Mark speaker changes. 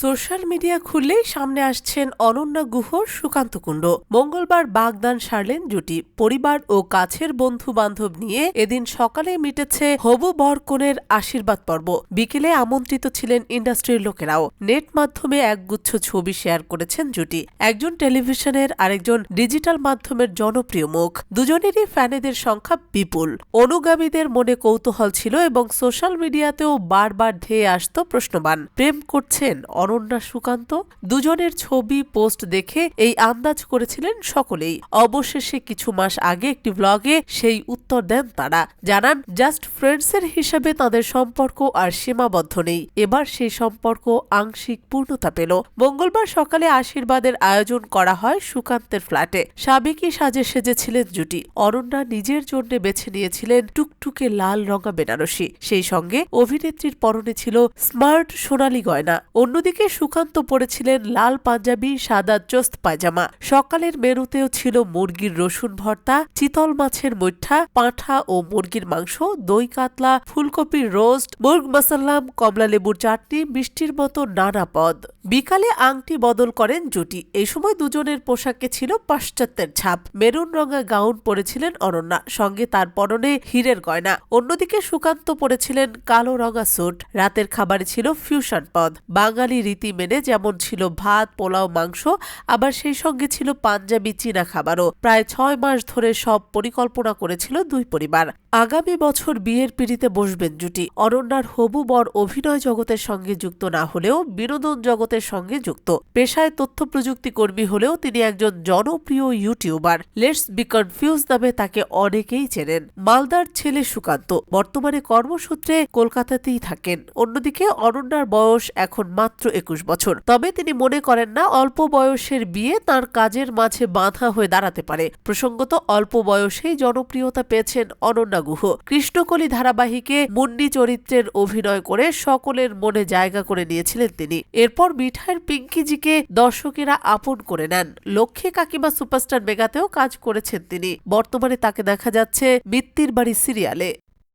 Speaker 1: Social media খুললেই সামনে আসছেন অনন্যা গুহ, সুকান্ত কুণ্ড। মঙ্গলবার বাগদান সারলেন জুটি। পরিবার ও কাছের বন্ধু বান্ধব নিয়ে এদিন সকালে মিটেছে হবু বর কনের আশীর্বাদ পর্ব। বিকেলে আমন্ত্রিত ছিলেন ইন্ডাস্ট্রির লোকেরাও। নেট মাধ্যমে একগুচ্ছ ছবি শেয়ার করেছেন জুটি। একজন টেলিভিশনের আরেকজন ডিজিটাল মাধ্যমের জনপ্রিয় মুখ। দুজনেরই ফ্যানেদের সংখ্যা বিপুল। অনুগামীদের মনে কৌতূহল ছিল এবং সোশ্যাল মিডিয়াতেও বারবার ধেয়ে আসত প্রশ্নবান। প্রেম করছেন অনন্যা সুকান্ত দুজনের ছবি পোস্ট দেখে এই আন্দাজ করেছিলেন সকলেই। অবশেষে কিছু মাস আগে একটি ব্লগে সেই উত্তর দেন তারা, জানান জাস্ট ফ্রেন্ডসের হিসেবে তাদের সম্পর্ক আর সীমাবদ্ধ নেই। এবার সেই সম্পর্ক আংশিক পূর্ণতা পেল। মঙ্গলবার সকালে আশীর্বাদের আয়োজন করা হয় সুকান্তের ফ্ল্যাটে সাবেকি সাজে সেজেছিলেন জুটি। অনন্যা নিজের জন্য বেছে নিয়েছিলেন টুকটুকে লাল রঙা বেনারসি। সেই সঙ্গে অভিনেত্রীর পরনে ছিল স্মার্ট সোনালি গয়না। অন্যদিকে সুকান্ত পরেছিলেন লাল পাঞ্জাবি, সাদা চোস্ত পায়জামা। সকালের মেরুতেও ছিল মুরগির রসুন ভর্তা, চিতল মাছের মুঠা, পাঁঠা ও মুরগির মাংস, দই কাতলা, ফুলকপির রোস্ট, মুর্গ মাসাল্লাম কমলা লেবুর চাটনি, মিষ্টির মতো নানা পদ। বিকালে আংটি বদল করেন জুটি। এই সময় দুজনের পোশাকে ছিল পাশ্চাত্যের ছাপ। মেরুন রঙা গাউন পরেছিলেন অনন্যা। সঙ্গে তার পরনে হীরের গয়না। অন্যদিকে সুকান্ত পরেছিলেন কালো রঙা স্যুট। রাতের খাবারে ছিল ফিউশন পদ। বাঙালি রীতি মেনে যেমন ছিল ভাত, পোলাও, মাংস, আবার সেই সঙ্গে ছিল পাঞ্জাবি চীনা খাবারও। প্রায় ছয় মাস ধরে সব পরিকল্পনা করেছিল দুই পরিবার। আগামী বছর বিয়ের পিড়িতে বসবেন জুটি। অনন্যার হবু বর অভিনয় জগতের সঙ্গে যুক্ত না হলেও বিনোদন জগতের সঙ্গে যুক্ত। পেশায় তথ্য প্রযুক্তি কর্মী হলেও তিনি একজন জনপ্রিয় ইউটিউবার। লেটস বি কনফিউজ নামে তাকে অনেকেই চেনেন। মালদার ছেলে সুকান্ত বর্তমানে কর্মসূত্রে কলকাতাতেই থাকেন। অন্যদিকে অনন্যার বয়স এখন মাত্র একুশ বছর। তবে তিনি মনে করেন না অল্প বয়সের বিয়ে তার কাজের মাঝে বাধা হয়ে দাঁড়াতে পারে। প্রসঙ্গত অল্প বয়সেই জনপ্রিয়তা পেয়েছেন অনন্যা গুহ। কৃষ্ণকলি ধারাবাহিকে মুন্ডি চরিত্রের অভিনয় করে সকলের মনে জায়গা করে নিয়েছিলেন তিনি। এরপর মিঠাইয়ের পিঙ্কিজিকে দর্শকেরা আপন করে নেন। লক্ষ্মী কাকিমা সুপারস্টার মেগাতেও কাজ করেছেন তিনি। বর্তমানে তাকে দেখা যাচ্ছে মিত্তির বাড়ি সিরিয়ালে।